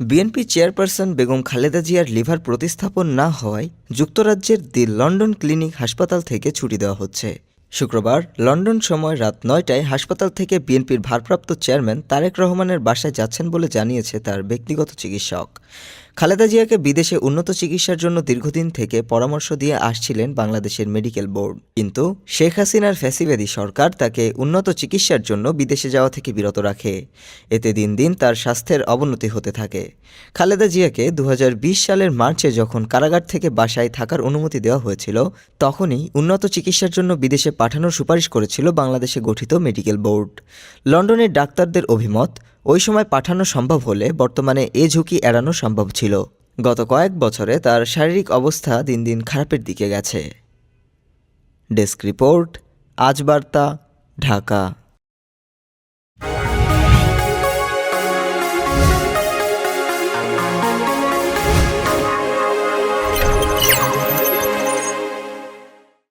BNP chairperson Begum Khaleda জিয়ার liver প্রতিস্থাপন না হওয়ায় যুক্তরাজ্যের দি লন্ডন ক্লিনিক হাসপাতাল থেকে ছুটি দেওয়া হচ্ছে। শুক্রবার, লন্ডন সময় রাত নয়টায় হাসপাতাল থেকে বিএনপির ভারপ্রাপ্ত চেয়ারম্যান তারেক রহমানের বাসায় যাচ্ছেন বলে জানিয়েছে তার ব্যক্তিগত চিকিৎসক। খালেদা জিয়াকে বিদেশে উন্নত চিকিৎসার জন্য দীর্ঘদিন থেকে পরামর্শ দিয়ে আসছিলেন বাংলাদেশের মেডিকেল বোর্ড। কিন্তু শেখ হাসিনার ফ্যাসিবাদী সরকার তাকে উন্নত চিকিৎসার জন্য বিদেশে যাওয়া থেকে বিরত রাখে। এতে দিন দিন তার স্বাস্থ্যের অবনতি হতে থাকে। খালেদা জিয়াকে দু হাজার বিশ সালের মার্চে যখন কারাগার থেকে বাসায় থাকার অনুমতি দেওয়া হয়েছিল, তখনই উন্নত চিকিৎসার জন্য বিদেশে পাঠানোর সুপারিশ করেছিল বাংলাদেশে গঠিত মেডিকেল বোর্ড। লন্ডনের ডাক্তারদের অভিমত, ওই সময় পাঠানো সম্ভব হলে বর্তমানে এ ঝুঁকি এড়ানো সম্ভব ছিল। গত কয়েক বছরে তার শারীরিক অবস্থা দিন দিন খারাপের দিকে গেছে। ডেস্ক রিপোর্ট, আজ বার্তা, ঢাকা।